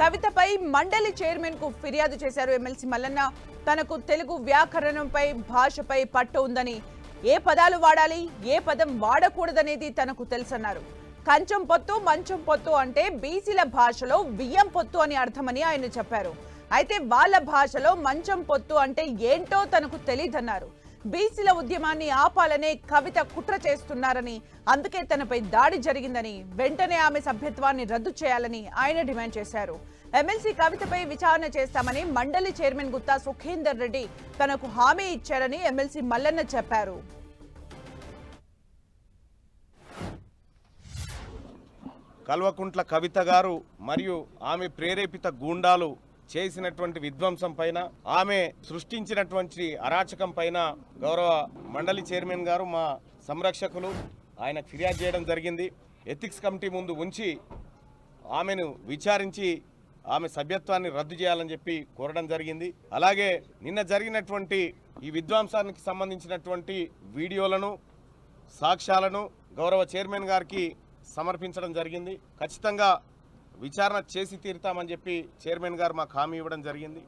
కవితపై మండలి చైర్మన్కు ఫిర్యాదు చేశారు ఎమ్మెల్సీ మల్లన్న. తనకు తెలుగు వ్యాకరణంపై భాషపై పట్టు ఉందని. ఏ పదాలు వాడాలి ఏ పదం వాడకూడదనేది తనకు తెలుసన్నారు. కంచం పొత్తు మంచం పొత్తు అంటే బీసీల భాషలో బియ్యం పొత్తు అని అర్థమని ఆయన చెప్పారు. అయితే వాళ్ళ భాషలో మంచం పొత్తు అంటే ఏంటో తనకు తెలియదన్నారు బీసీల ఉద్యమాన్ని ఆపాలనే కవిత కుట్ర చేస్తున్నారని అందుకే తనపై దాడి జరిగిందని వెంటనే ఆమె సభ్యత్వాన్ని రద్దు చేయాలని ఆయన డిమాండ్ చేశారు. ఎమ్మెల్సీ కవితపై విచారణ చేస్తామని మండలి చైర్మన్ గుత్తా సుఖేందర్ రెడ్డి తనకు హామీ ఇచ్చారని ఎమ్మెల్సీ మల్లన్న చెప్పారు. కల్వకుంట్ల కవిత గారు మరియు ఆమె ప్రేరేపిత గూండాలు చేసినటువంటి విధ్వంసం పైన ఆమె సృష్టించినటువంటి అరాచకం పైన గౌరవ మండలి చైర్మన్ గారు మా సంరక్షకులు ఆయన ఫిర్యాదు చేయడం జరిగింది. ఎథిక్స్ కమిటీ ముందు ఉంచి ఆమెను విచారించి ఆమె సభ్యత్వాన్ని రద్దు చేయాలని చెప్పి కోరడం జరిగింది. అలాగే నిన్న జరిగినటువంటి ఈ విధ్వంసానికి సంబంధించినటువంటి వీడియోలను సాక్ష్యాలను గౌరవ చైర్మన్ గారికి సమర్పించడం జరిగింది. ఖచ్చితంగా విచారణ చేసి తీరుతామని చెప్పి చైర్మన్ గారు మాకు హామీ ఇవ్వడం జరిగింది.